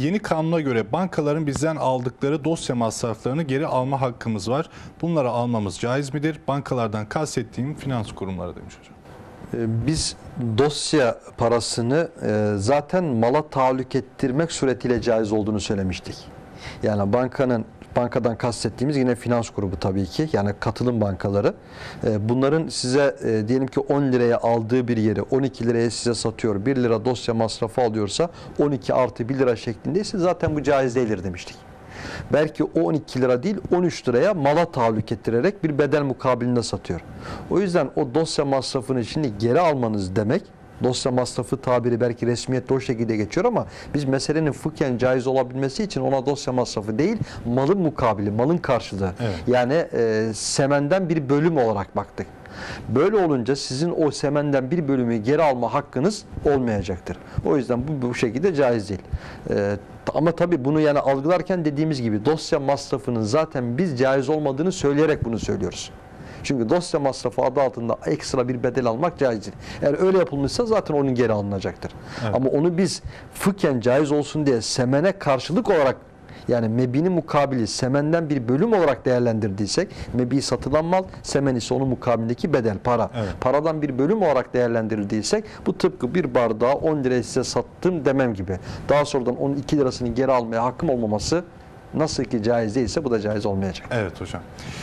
yeni kanuna göre bankaların bizden aldıkları dosya masraflarını geri alma hakkımız var. Bunları almamız caiz midir? Bankalardan kastettiğim finans kurumları demiş hocam. Ee, Biz dosya parasını e, zaten mala tahallük ettirmek suretiyle caiz olduğunu söylemiştik. Yani bankanın bankadan kastettiğimiz yine finans grubu tabii ki yani katılım bankaları. E, Bunların size e, diyelim ki 10 liraya aldığı bir yeri 12 liraya size satıyor. 1 lira dosya masrafı alıyorsa 12 artı 1 lira şeklindeyse zaten bu caiz değildir demiştik. Belki o 12 lira değil 13 liraya mala tahallük ettirerek bir bedel mukabilinde satıyor. O yüzden o dosya masrafını şimdi geri almanız demek dosya masrafı tabiri belki resmiyette o şekilde geçiyor ama biz meselenin fıkhen caiz olabilmesi için ona dosya masrafı değil malın mukabili, malın karşılığı. Evet. Yani e, semenden bir bölüm olarak baktık. Böyle olunca sizin o semenden bir bölümü geri alma hakkınız olmayacaktır. O yüzden bu bu şekilde caiz değil. Ee, ama tabii bunu yani algılarken dediğimiz gibi dosya masrafının zaten biz caiz olmadığını söyleyerek bunu söylüyoruz. Çünkü dosya masrafı adı altında ekstra bir bedel almak caiz değil. Eğer öyle yapılmışsa zaten onun geri alınacaktır. Evet. Ama onu biz fıkhen caiz olsun diye semene karşılık olarak yani mebinin mukabili semenden bir bölüm olarak değerlendirdiysek mebi satılan mal semen ise onun mukabilindeki bedel para. Evet. Paradan bir bölüm olarak değerlendirildiysek bu tıpkı bir bardağı 10 liraya size sattım demem gibi. Daha sonradan onun 2 lirasını geri almaya hakkım olmaması nasıl ki caiz değilse bu da caiz olmayacak. Evet hocam.